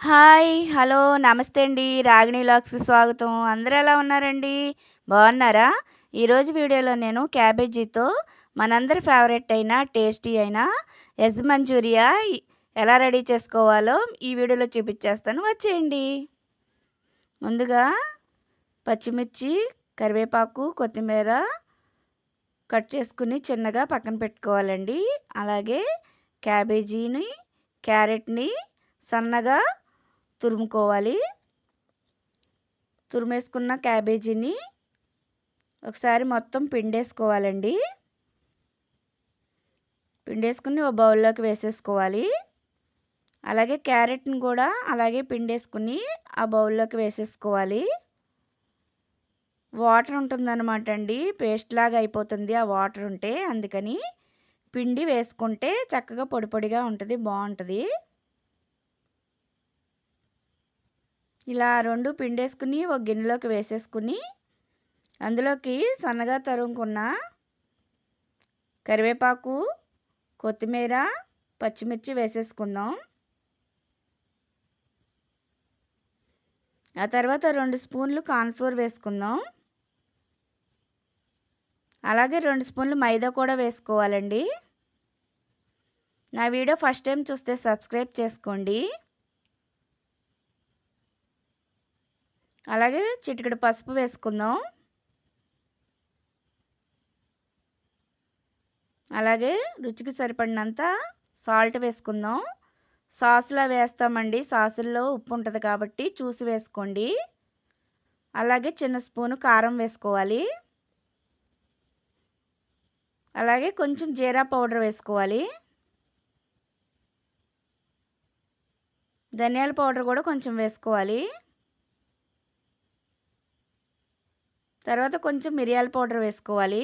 Hi hello నమస్తే అండి. రాగిణి లాక్స్కి స్వాగతం. అందరూ ఎలా ఉన్నారండి? బాగున్నారా? ఈరోజు వీడియోలో నేను క్యాబేజీతో మనందరి ఫేవరెట్ అయిన టేస్టీ అయిన ఎజ్ మంచూరియా ఎలా రెడీ చేసుకోవాలో ఈ వీడియోలో చూపించేస్తాను. వచ్చేయండి. ముందుగా పచ్చిమిర్చి కరివేపాకు కొత్తిమీర కట్ చేసుకుని చిన్నగా పక్కన పెట్టుకోవాలండి. అలాగే క్యాబేజీని క్యారెట్ని సన్నగా తురుముకోవాలి. తురిమేసుకున్న క్యాబేజీని ఒకసారి మొత్తం పిండేసుకోవాలండి. పిండేసుకుని ఓ బౌల్లోకి వేసేసుకోవాలి. అలాగే క్యారెట్ని కూడా అలాగే పిండేసుకుని ఆ బౌల్లోకి వేసేసుకోవాలి. వాటర్ ఉంటుందన్నమాట అండి. పేస్ట్ లాగా అయిపోతుంది ఆ వాటర్ ఉంటే. అందుకని పిండి వేసుకుంటే చక్కగా పొడి పొడిగా ఉంటుంది బాగుంటుంది. ఇలా రెండు పిండేసుకుని ఒక గిన్నెలోకి వేసేసుకుని అందులోకి సన్నగా తరుముకున్న కరివేపాకు కొత్తిమీర పచ్చిమిర్చి వేసేసుకుందాం. ఆ తర్వాత రెండు స్పూన్లు కార్న్ఫ్లోర్ వేసుకుందాం. అలాగే రెండు స్పూన్లు మైదా కూడా వేసుకోవాలండి. నా వీడియో ఫస్ట్ టైం చూస్తే సబ్స్క్రైబ్ చేసుకోండి. అలాగే చిటికెడు పసుపు వేసుకుందాం. అలాగే రుచికి సరిపడినంత సాల్ట్ వేసుకుందాం. సాసులా వేస్తామండి. సాసుల్లో ఉప్పు ఉంటుంది కాబట్టి చూసి వేసుకోండి. అలాగే చిన్న స్పూను కారం వేసుకోవాలి. అలాగే కొంచెం జీరా పౌడర్ వేసుకోవాలి. ధనియాల పౌడర్ కూడా కొంచెం వేసుకోవాలి. తర్వాత కొంచెం మిరియాల పౌడర్ వేసుకోవాలి.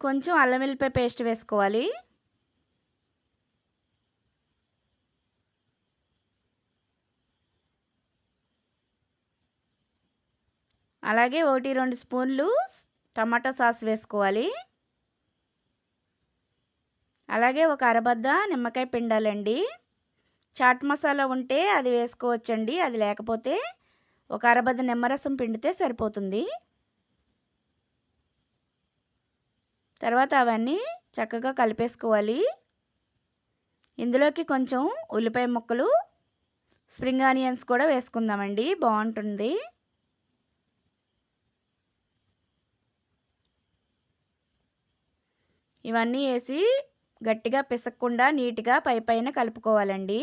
కొంచెం అల్లం వెల్లిపాయ పేస్ట్ వేసుకోవాలి. అలాగే ఒకటి రెండు స్పూన్లు టమాటా సాస్ వేసుకోవాలి. అలాగే ఒక అరబద్ద నిమ్మకాయ పిండాలండి. చాట్ మసాలా ఉంటే అది వేసుకోవచ్చండి అది లేకపోతే ఒక అరబద్ద నిమ్మరసం పిండితే సరిపోతుంది. తర్వాత అవన్నీ చక్కగా కలిపేసుకోవాలి. ఇందులోకి కొంచెం ఉల్లిపాయ ముక్కలు స్ప్రింగ్ ఆనియన్స్ కూడా వేసుకుందామండి. బాగుంటుంది. ఇవన్నీ వేసి గట్టిగా పిసక్కుండా నీట్గా పై పైన కలుపుకోవాలండి.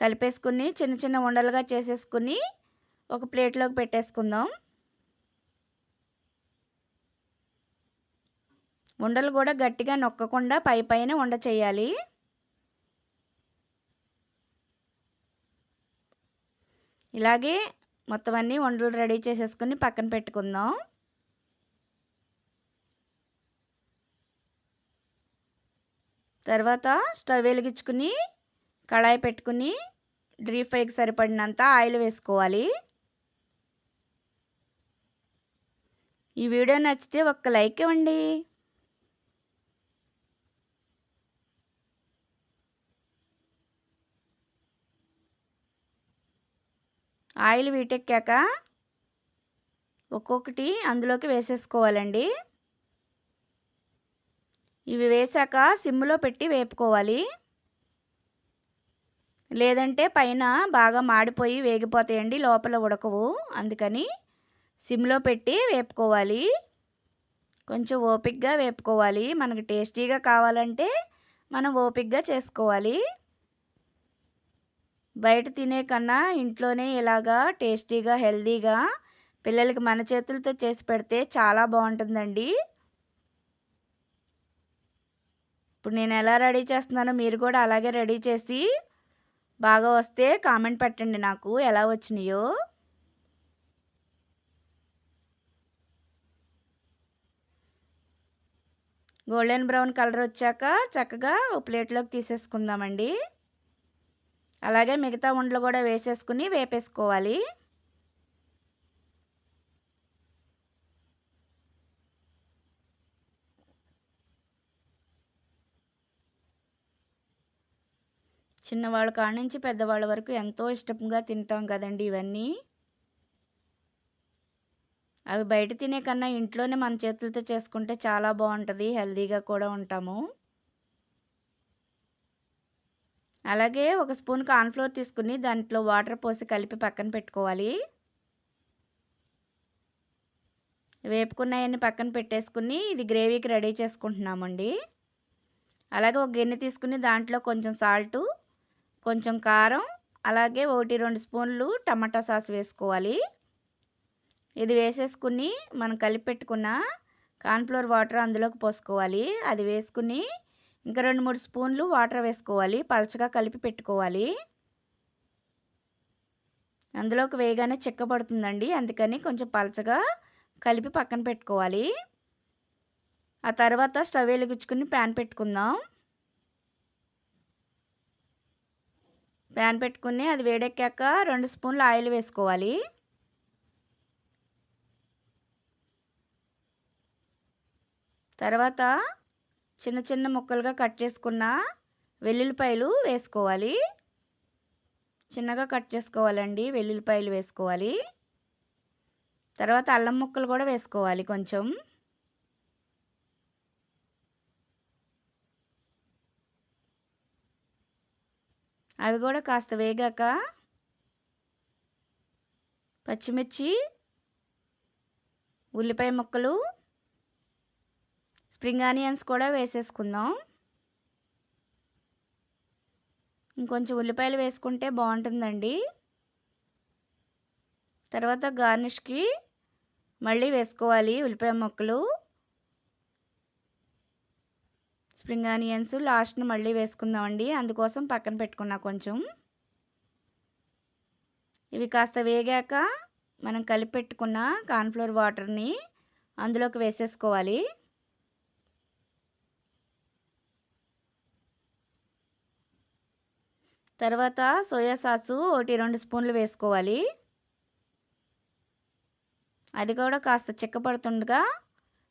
కలిపేసుకుని చిన్న చిన్న ఉండలుగా చేసేసుకుని ఒక ప్లేట్లోకి పెట్టేసుకుందాం. ఉండలు కూడా గట్టిగా నొక్కకుండా పై పైన ఉండ చేయాలి. ఇలాగే మొత్తం అన్నీ ఉండలు రెడీ చేసేసుకుని పక్కన పెట్టుకుందాం. తర్వాత స్టవ్ వెలిగించుకుని కళాయి పెట్టుకుని డీప్ ఫ్రైకి సరిపడినంత ఆయిల్ వేసుకోవాలి. ఈ వీడియో నచ్చితే ఒక్క లైక్ ఇవ్వండి. ఆయిల్ వీటెక్కాక ఒక్కొక్కటి అందులోకి వేసేసుకోవాలండి. ఇవి వేసాక సిమ్లో పెట్టి వేపుకోవాలి. లేదంటే పైన బాగా మాడిపోయి వేగిపోతాయండి లోపల ఉడకవు. అందుకని సిమ్లో పెట్టి వేపుకోవాలి. కొంచెం ఓపిక్గా వేపుకోవాలి. మనకు టేస్టీగా కావాలంటే మనం ఓపిక్గా చేసుకోవాలి. బయట తినే కన్నా ఇంట్లోనే ఇలాగా టేస్టీగా హెల్తీగా పిల్లలకి మన చేతులతో చేసి పెడితే చాలా బాగుంటుందండి. ఇప్పుడు నేను ఎలా రెడీ చేస్తున్నానో మీరు కూడా అలాగే రెడీ చేసి బాగా వస్తే కామెంట్ పెట్టండి నాకు. ఎలా వచ్చినాయో. గోల్డెన్ బ్రౌన్ కలర్ వచ్చాక చక్కగా ప్లేట్లోకి తీసేసుకుందామండి. అలాగే మిగతా ఉండలు కూడా వేసేసుకుని వేపేసుకోవాలి. చిన్నవాళ్ళ కాడ నుంచి పెద్దవాళ్ళ వరకు ఎంతో ఇష్టంగా తింటాం కదండి ఇవన్నీ. అవి బయట తినే కన్నా ఇంట్లోనే మన చేతులతో చేసుకుంటే చాలా బాగుంటుంది హెల్తీగా కూడా ఉంటాము. అలాగే ఒక స్పూన్ కార్న్ఫ్లోర్ తీసుకుని దాంట్లో వాటర్ పోసి కలిపి పక్కన పెట్టుకోవాలి. వేపుకున్నాయన్ని పక్కన పెట్టేసుకుని ఇది గ్రేవీకి రెడీ చేసుకుంటున్నామండి. అలాగే ఒక గిన్నె తీసుకుని దాంట్లో కొంచెం సాల్టు కొంచెం కారం అలాగే ఒకటి రెండు స్పూన్లు టమాటా సాస్ వేసుకోవాలి. ఇది వేసేసుకుని మనం కలిపి పెట్టుకున్న కార్న్ఫ్లోర్ వాటర్ అందులోకి పోసుకోవాలి. అది వేసుకుని ఇంకా రెండు మూడు స్పూన్లు వాటర్ వేసుకోవాలి. పలచగా కలిపి పెట్టుకోవాలి. అందులోకి వేయగానే చిక్కబడుతుందండి అందుకని కొంచెం పలచగా కలిపి పక్కన పెట్టుకోవాలి. ఆ తర్వాత స్టవ్ వెలిగించుకుని ప్యాన్ పెట్టుకుందాం. ప్యాన్ పెట్టుకుని అది వేడెక్కాక రెండు స్పూన్లు ఆయిల్ వేసుకోవాలి. తర్వాత చిన్న చిన్న ముక్కలుగా కట్ చేసుకున్న వెల్లుల్లిపాయలు వేసుకోవాలి. చిన్నగా కట్ చేసుకోవాలండి వెల్లుల్లిపాయలు వేసుకోవాలి. తర్వాత అల్లం ముక్కలు కూడా వేసుకోవాలి కొంచెం. అవి కూడా కాస్త వేగాక పచ్చిమిర్చి ఉల్లిపాయ ముక్కలు స్ప్రింగ్ ఆనియన్స్ కూడా వేసేసుకుందాం. ఇంకొంచెం ఉల్లిపాయలు వేసుకుంటే బాగుంటుందండి. తర్వాత గార్నిష్కి మళ్ళీ వేసుకోవాలి ఉల్లిపాయ ముక్కలు. స్ప్రింగ్ ఆనియన్స్ లాస్ట్ని మళ్ళీ వేసుకుందామండి. అందుకోసం పక్కన పెట్టుకున్నా కొంచెం. ఇవి కాస్త వేగాక మనం కలిపి పెట్టుకున్న కార్న్ఫ్లోర్ వాటర్ని అందులోకి వేసేసుకోవాలి. తర్వాత సోయా సాసు ఒకటి రెండు స్పూన్లు వేసుకోవాలి. అది కూడా కాస్త చిక్కపడుతుండగా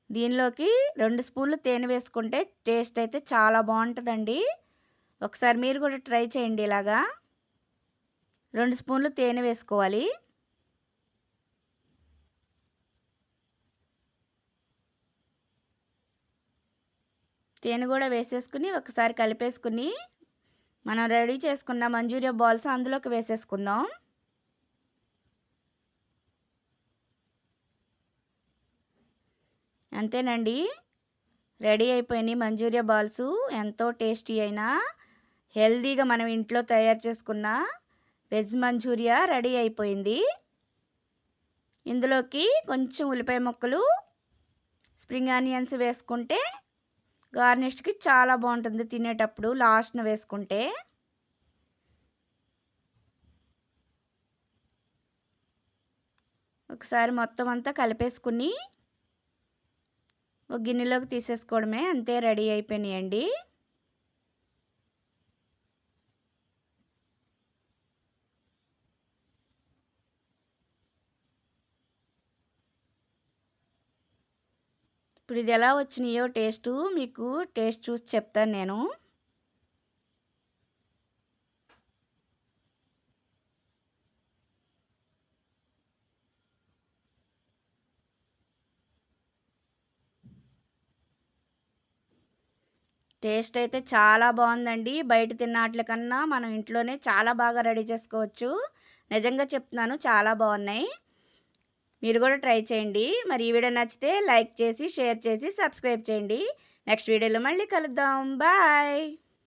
దీనిలోకి రెండు స్పూన్లు తేనె వేసుకుంటే టేస్ట్ అయితే చాలా బాగుంటుందండి. ఒకసారి మీరు కూడా ట్రై చేయండి ఇలాగా. రెండు స్పూన్లు తేనె వేసుకోవాలి. తేనె కూడా వేసేసుకుని ఒకసారి కలిపేసుకుని మనం రెడీ చేసుకున్న మంజూరియా బాల్స్ అందులోకి వేసేసుకుందాం. అంతేనండి. రెడీ అయిపోయినాయి మంజూరియా బాల్స్. ఎంతో టేస్టీ అయినా హెల్దీగా మనం ఇంట్లో తయారు చేసుకున్న వెజ్ మంచూరియా రెడీ అయిపోయింది. ఇందులోకి కొంచెం ఉల్లిపాయ ముక్కలు స్ప్రింగ్ ఆనియన్స్ వేసుకుంటే గార్నిష్కి చాలా బాగుంటుంది తినేటప్పుడు లాస్ట్ను వేసుకుంటే. ఒకసారి మొత్తం అంతా కలిపేసుకుని ఒక గిన్నెలోకి తీసేసుకోవడమే అంతే రెడీ అయిపోయినాయండి. ఇప్పుడు ఇది ఎలా వచ్చినాయో టేస్టు మీకు టేస్ట్ చూసి చెప్తాను నేను. టేస్ట్ అయితే చాలా బాగుందండి బయట తిన్న కన్నా మనం ఇంట్లోనే చాలా బాగా రెడీ చేసుకోవచ్చు. నిజంగా చెప్తున్నాను చాలా బాగున్నాయి మీరు కూడా ట్రై చేయండి. మరి ఈ వీడియో నచ్చితే లైక్ చేసి షేర్ చేసి సబ్స్క్రైబ్ చేయండి. నెక్స్ట్ వీడియోలో మళ్ళీ కలుద్దాం. బాయ్!